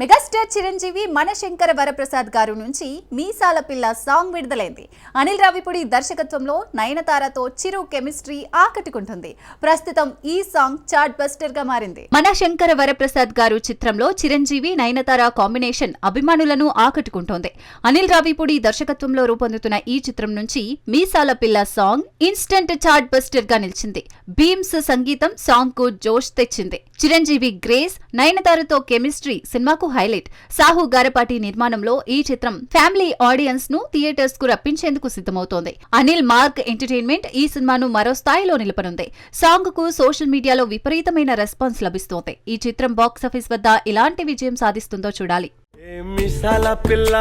Megastar Chiranjeevi మనశంకర Varaprasad గారు నుంచి మీసాల పిల్ల సాంగ్ విడుదలైంది. అనిల్ రావిపుడి దర్శకత్వంలో నయనతారతో చిరు కెమిస్ట్రీ ఆకట్టుకుంటుంది. ప్రస్తుతం ఈ సాంగ్ చార్ట్ బస్టర్గా మారింది. మనశంకర వరప్రసాద్ గారు చిత్రంలో చిరంజీవి నయనతార కాంబినేషన్ అభిమానులను ఆకట్టుకుంటోంది. అనిల్ రావిపూడి దర్శకత్వంలో రూపొందుతున్న ఈ చిత్రం నుంచి మీసాల పిల్ల సాంగ్ ఇన్స్టంట్ చార్ట్ బస్టర్గా నిలిచింది. భీమ్స్ సంగీతం సాంగ్కు జోష్ తెచ్చింది. చిరంజీవి గ్రేస్ నయనతారతో కెమిస్ట్రీ సినిమాకు హైలైట్. సాహు గారపాటి నిర్మాణంలో ఈ చిత్రం ఫ్యామిలీ ఆడియన్స్ను థియేటర్స్కు రప్పించేందుకు సిద్ధమవుతోంది. అనిల్ మార్క్ ఎంటర్టైన్మెంట్ ఈ సినిమాను మరో స్థాయిలో నిలపనుంది. సాంగ్కు సోషల్ మీడియాలో విపరీతమైన రెస్పాన్స్ లభిస్తోంది. ఈ చిత్రం బాక్సాఫీస్ వద్ద ఇలాంటి విజయం సాధిస్తుందో చూడాలి. ఏ మిసాల పిల్ల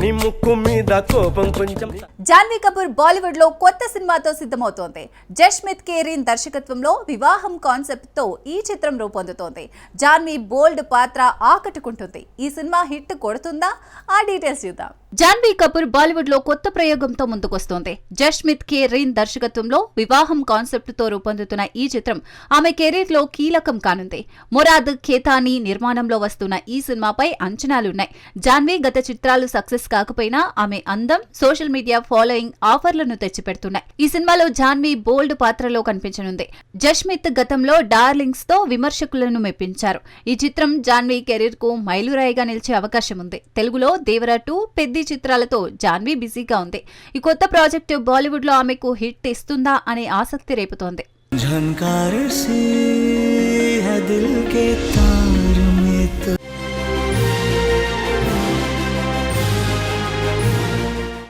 నీ ముక్కు మీద కోపం కొంచెం. జాన్వీ కపూర్ బాలీవుడ్లో కొత్త సినిమాతో సిద్ధమవుతోంది. జస్మిత్ కేరీన్ దర్శకత్వంలో వివాహం కాన్సెప్ట్తో ఈ చిత్రం రూపొందుతోంది. జాన్వీ బోల్డ్ పాత్ర ఆకట్టుకుంటుంది. ఈ సినిమా హిట్ కొడుతుందా? ఆ డీటెయిల్స్ చూద్దాం. జాన్వీ కపూర్ బాలీవుడ్లో కొత్త ప్రయోగంతో ముందుకొస్తోంది. జస్మిత్ కే రీన్ దర్శకత్వంలో వివాహం కాన్సెప్ట్తో రూపొందుతున్న ఈ చిత్రం ఆమె కెరీర్లో కీలకం కానుంది. మురాద్ ఖేతానీ నిర్మాణంలో వస్తున్న ఈ సినిమాపై అంచనాలున్నాయి. జాన్వీ గత చిత్రాలు సక్సెస్ కాకపోయినా ఆమె అందం సోషల్ మీడియా ఫాలోయింగ్ ఆఫర్లను తెచ్చిపెడుతున్నాయి. ఈ సినిమాలో జాన్వీ బోల్డ్ పాత్రలో కనిపించనుంది. జస్మిత్ గతంలో డార్లింగ్స్తో విమర్శకులను మెప్పించారు. ఈ చిత్రం జాన్వీ కెరీర్కు మైలురాయిగా నిలిచే అవకాశం ఉంది తెలుగులో దేవరా టూ పెద్ది చిత్రాలతో జాన్వీ బిజీగా ఉంది. ఈ కొత్త ప్రాజెక్టు బాలీవుడ్లో ఆమెకు హిట్ ఇస్తుందా అనే ఆసక్తి రేపుతోంది.